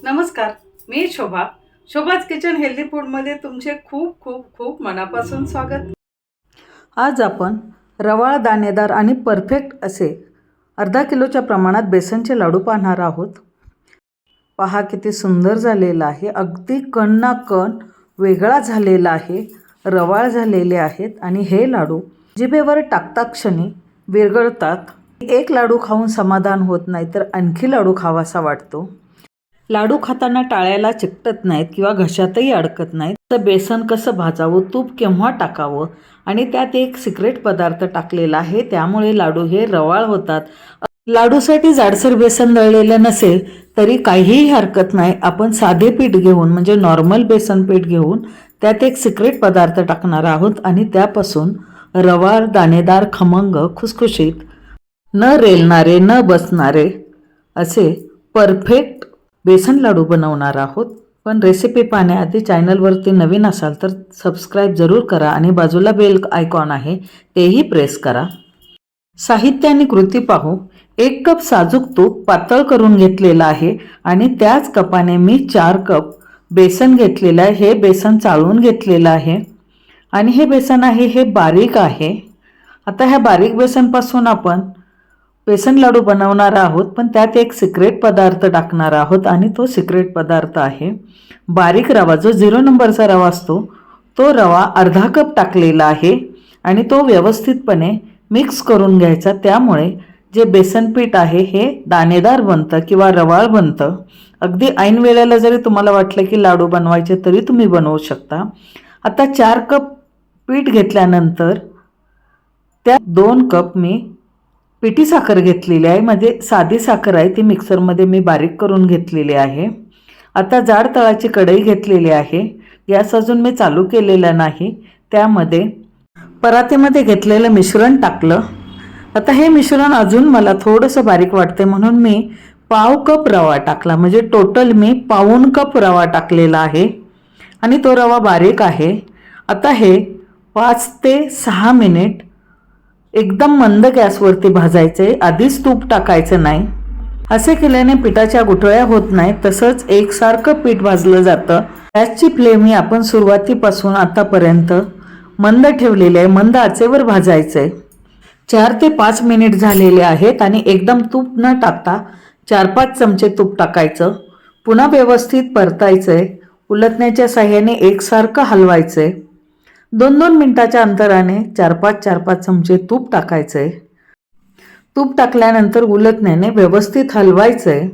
नमस्कार मी शोभा. शोभाज kitchen healthy फूडमध्ये तुमचे खूप खूप खूप मनापासून स्वागत. आज आपण रवाळ दाणेदार आणि परफेक्ट असे अर्धा किलोच्या प्रमाणात बेसनचे लाडू पाहणार आहोत. पहा किती सुंदर झालेला आहे. अगदी कण ना कण वेगळा झालेला आहे. रवाळ झालेले आहेत आणि हे लाडू जिभेवर टाकता क्षणी विरगळतात एक लाडू खाऊन समाधान होत नाही तर आणखी लाडू खावासा वाटतो. लाडू खाताना टाळ्याला चिकटत नाहीत किंवा घशातही अडकत नाहीत. तर बेसन कसं भाजावं तूप केव्हा टाकावं आणि त्यात एक सिक्रेट पदार्थ टाकलेला आहे त्यामुळे लाडू हे रवाळ होतात. लाडूसाठी जाडसर बेसन दळलेलं नसेल तरी काहीही हरकत नाही. आपण साधे पीठ घेऊन म्हणजे नॉर्मल बेसन पीठ घेऊन त्यात एक सिक्रेट पदार्थ टाकणार आहोत आणि त्यापासून रवाळ दाणेदार खमंग खुसखुशीत न रेलणारे न बसणारे असे परफेक्ट बेसन लाडू बनवणार आहोत. पण रेसिपी पाहण्याआधी चॅनलवरती नवीन असाल तर सबस्क्राईब जरूर करा आणि बाजूला बेल आयकॉन आहे तेही प्रेस करा. साहित्य आणि कृती पाहू. एक कप साजूक तूप पातळ करून घेतलेलं आहे आणि त्याच कपाने मी चार कप बेसन घेतलेलं आहे. हे बेसन चाळून घेतलेलं आहे. आणि हे बेसन आहे हे बारीक आहे. आता ह्या बारीक बेसनपासून आपण बेसन लाडू बनवणार आहोत पण त्यात एक सिक्रेट पदार्थ टाकणार आहोत आणि तो सिक्रेट पदार्थ आहे बारीक रवा. जो झिरो नंबरचा रवा असतो तो रवा अर्धा कप टाकलेला आहे आणि तो व्यवस्थितपणे मिक्स करून घ्यायचा. त्यामुळे जे बेसन पीठ आहे हे दाणेदार बनतं किंवा रवाळ बनतं. अगदी ऐन वेळेला जरी तुम्हाला वाटलं की लाडू बनवायचे तरी तुम्ही बनवू शकता. आता चार कप पीठ घेतल्यानंतर त्या दोन कप मी पिठी साखर घेतलेली आहे. म्हणजे साधी साखर आहे. ती मिक्सरमध्ये मी बारीक करून घेतलेली आहे. आता जाड तळाची कढई घेतलेली आहे. गॅस अजून मी चालू केलेला नाही. त्यामध्ये परातीमध्ये घेतलेलं मिश्रण टाकलं. आता हे मिश्रण अजून मला थोडंसं बारीक वाटते म्हणून मी पाव कप रवा टाकला. म्हणजे टोटल मी पाऊन कप रवा टाकलेला आहे. आणि तो रवा बारीक आहे. आता हे पाच ते सहा मिनिट एकदम मंद गॅसवरती भाजायचे आधीच तूप टाकायचं नाही. असे केल्याने पिठाच्या गुठळ्या होत नाही तसंच एकसारखं पीठ भाजलं जातं. गॅसची फ्लेम ही आपण सुरुवातीपासून आतापर्यंत मंद ठेवलेली आहे मंद आचेवर भाजायचं आहे चार ते पाच मिनिट झालेले आहेत आणि एकदम तूप न टाकता चार पाच चमचे तूप टाकायचं. पुन्हा व्यवस्थित परतायचं आहे उलटण्याच्या साह्याने एकसारखं हलवायचं आहे दोन दोन मिनटाच्या अंतराने चार पाच चार पाच चमचे तूप टाकायचं आहे तूप टाकल्यानंतर उलटण्याने व्यवस्थित हलवायचं आहे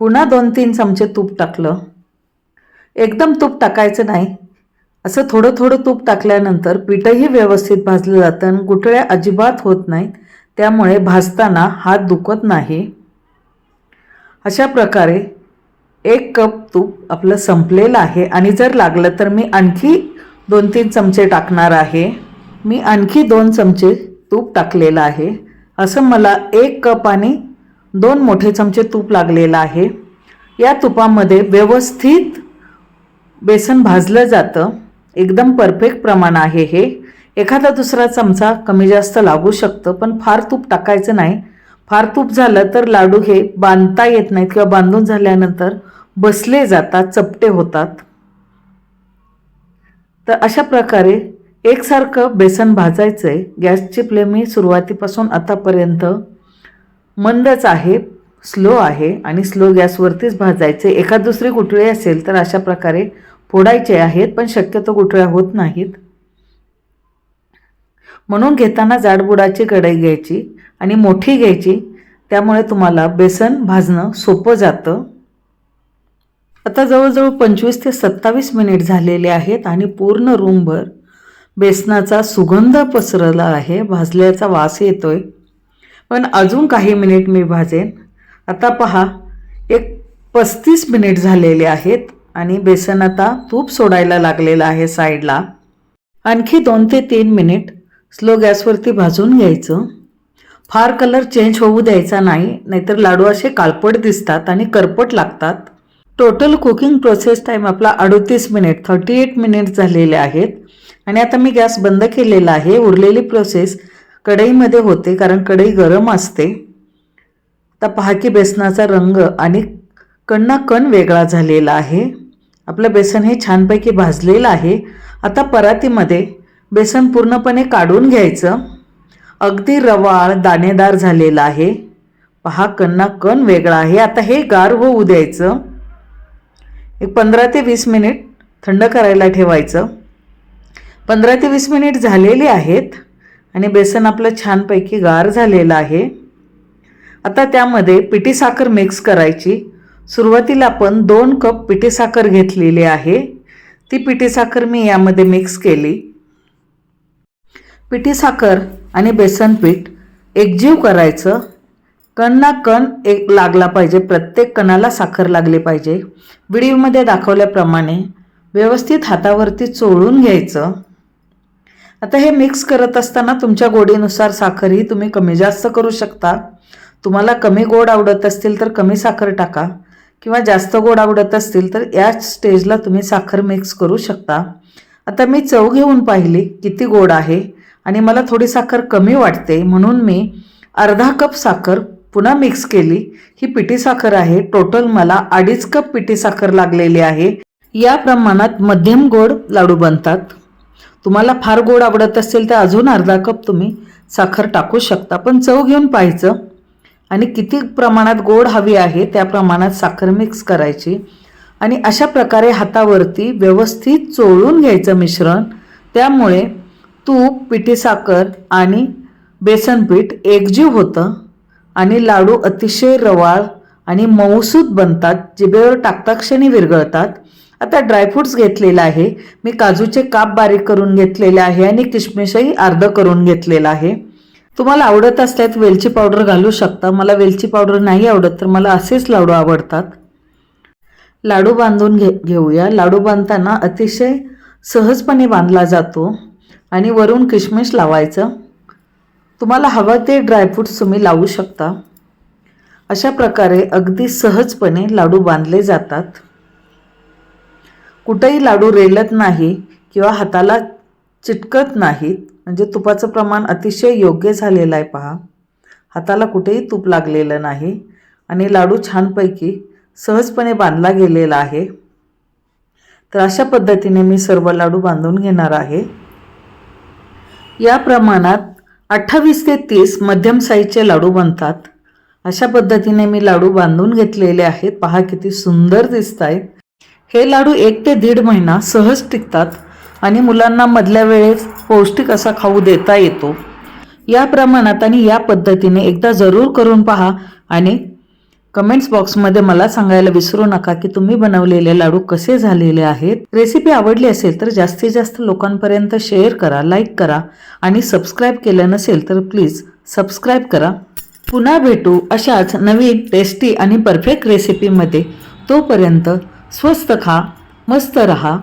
पुन्हा दोन तीन चमचे तूप टाकलं. एकदम तूप टाकायचं नाही. असं थोडं थोडं तूप टाकल्यानंतर पीठही व्यवस्थित भाजलं जातं आणि गुठळ्या अजिबात होत नाहीत. त्यामुळे भाजताना हात दुखत नाही. अशा प्रकारे एक कप तूप आपलं संपलेलं आहे आणि जर लागलं तर मी आणखी दोन तीन चमचे टाकणार आहे. मी आणखी दोन चमचे तूप टाकलेलं आहे. असं मला एक कप आणि दोन मोठे चमचे तूप लागलेलं आहे. या तुपामध्ये व्यवस्थित बेसन भाजलं जातं. एकदम परफेक्ट प्रमाण आहे हे. एखादा दुसरा चमचा कमी जास्त लागू शकतं पण फार तूप टाकायचं नाही. फार तूप झालं तर लाडू हे बांधता येत नाहीत किंवा बांधून झाल्यानंतर बसले जातात चपटे होतात. तर अशा प्रकारे एकसारखं बेसन भाजायचं आहे गॅसची फ्लेम सुरुवातीपासून आतापर्यंत मंदच आहे स्लो आहे आणि स्लो गॅसवरतीच भाजायचे एखाद दुसरी गुठळी असेल तर अशा प्रकारे फोडायचे आहेत पण शक्यतो गुठळ्या होत नाहीत. म्हणून घेताना जाडबुडाची कढई घ्यायची आणि मोठी घ्यायची. त्यामुळे तुम्हाला बेसन भाजणं सोपं जातं. आता जवळजवळ पंचवीस ते सत्तावीस मिनिट झालेले आहेत आणि पूर्ण रूमभर बेसनाचा सुगंध पसरला आहे. भाजल्याचा वास येतोय. पण अजून काही मिनिट मी भाजेन. आता पहा एक पस्तीस मिनिट झालेले आहेत आणि बेसन आता तूप सोडायला लागलेलं आहे साईडला. आणखी दोन ते तीन मिनिट स्लो गॅसवरती भाजून घ्यायचं. फार कलर चेंज होऊ द्यायचा नाही नाहीतर लाडू असे काळपट दिसतात आणि करपट लागतात. टोटल कुकिंग प्रोसेस टाईम आपला अडतीस मिनिट थर्टी एट मिनिट झालेले आहेत. आणि आता मी गॅस बंद केलेला आहे. उरलेली प्रोसेस कढईमध्ये होते कारण कढई गरम असते. आता पहा की बेसनाचा रंग आणि कणना कण वेगळा झालेला आहे. आपलं बेसन हे छानपैकी भाजलेलं आहे. आता परातीमध्ये बेसन पूर्णपणे काढून घ्यायचं. अगदी रवाळ दाणेदार झालेलं आहे. पहा कणना कण वेगळा आहे. आता हे गार होऊ द्यायचं. एक पंधरा ते वीस मिनिट थंड करायला ठेवायचं. पंधरा ते वीस मिनिट झालेली आहेत आणि बेसन आपलं छानपैकी गार झालेलं आहे. आता त्यामध्ये पिठी साखर मिक्स करायची. सुरुवातीला आपण दोन कप पिठी साखर घेतलेली आहे. ती पिठी साखर मी यामध्ये मिक्स केली. पिठी साखर आणि बेसन पीठ एकजीव करायचं. कण ना कण एक लागला पाहिजे प्रत्येक कणाला साखर लागली पाहिजे. व्हिडिओमध्ये दाखवल्याप्रमाणे व्यवस्थित हातावरती चोळून घ्यायचं. आता हे मिक्स करत असताना तुमच्या गोडीनुसार साखरही तुम्ही कमी जास्त करू शकता. तुम्हाला कमी गोड आवडत असतील तर कमी साखर टाका. किंवा जास्त गोड आवडत असतील तर याच स्टेजला तुम्ही साखर मिक्स करू शकता. आता मी चव घेऊन पाहिली किती गोड आहे आणि मला थोडी साखर कमी वाटते. म्हणून मी अर्धा कप साखर पुन्हा मिक्स केली. ही पिठी साखर आहे. टोटल मला अडीच कप पिठी साखर लागलेली आहे. या प्रमाणात मध्यम गोड लाडू बनतात. तुम्हाला फार गोड आवडत असेल तर अजून अर्धा कप तुम्ही साखर टाकू शकता. पण चव घेऊन पाहायचं. आणि किती प्रमाणात गोड हवी आहे त्या प्रमाणात साखर मिक्स करायची. आणि अशा प्रकारे हातावरती व्यवस्थित चोळून घ्यायचं मिश्रण. त्यामुळे तूप पिठी साखर आणि बेसन पीठ एकजीव होतं. आणि लाडू अतिशय रवाळ आणि मऊसूत बनतात जिभेवर टाकता क्षणी विरघळतात. आता ड्रायफ्रुट्स घेतलेला आहे. मी काजूचे काप बारीक करून घेतलेले आहे आणि किशमिशही अर्ध करून घेतलेलं आहे. तुम्हाला आवडत असल्यात वेलची पावडर घालू शकता. मला वेलची पावडर नाही आवडत तर मला असेच लाडू आवडतात. लाडू बांधून घे घेऊया. लाडू बांधताना अतिशय सहजपणे बांधला जातो आणि वरून किशमिश लावायचं. तुम्हाला हवं ते ड्रायफ्रूट्स तुम्ही लावू शकता. अशा प्रकारे अगदी सहजपणे लाडू बांधले जातात. कुठेही लाडू रेलत नाही किंवा हाताला चिटकत नाहीत म्हणजे तुपाचं प्रमाण अतिशय योग्य झालेलं आहे पहा. हाताला कुठेही तूप लागलेलं नाही आणि लाडू छानपैकी सहजपणे बांधला गेलेला आहे. तर अशा पद्धतीने मी सर्व लाडू बांधून घेणार आहे. या प्रमाणात अठ्ठावीस ते तीस मध्यम साईजचे लाडू बनतात. अशा पद्धतीने मी लाडू बांधून घेतलेले आहेत. पहा किती सुंदर दिसत आहेत हे लाडू एक ते दीड महिना सहज टिकतात आणि मुलांना मधल्या वेळेस पौष्टिक असा खाऊ देता येतो. या प्रमाणात आणि या पद्धतीने एकदा जरूर करून पहा आणि कमेंट्स बॉक्समध्ये मला सांगायला विसरू नका की तुम्ही बनवलेले लाडू कसे झालेले आहेत. रेसिपी आवडली असेल तर जास्तीत जास्त लोकांपर्यंत शेअर करा लाईक करा आणि सबस्क्राईब केलं नसेल तर प्लीज सबस्क्राईब करा. पुन्हा भेटू अशाच नवीन टेस्टी आणि परफेक्ट रेसिपीमध्ये तोपर्यंत स्वस्त खा मस्त रहा.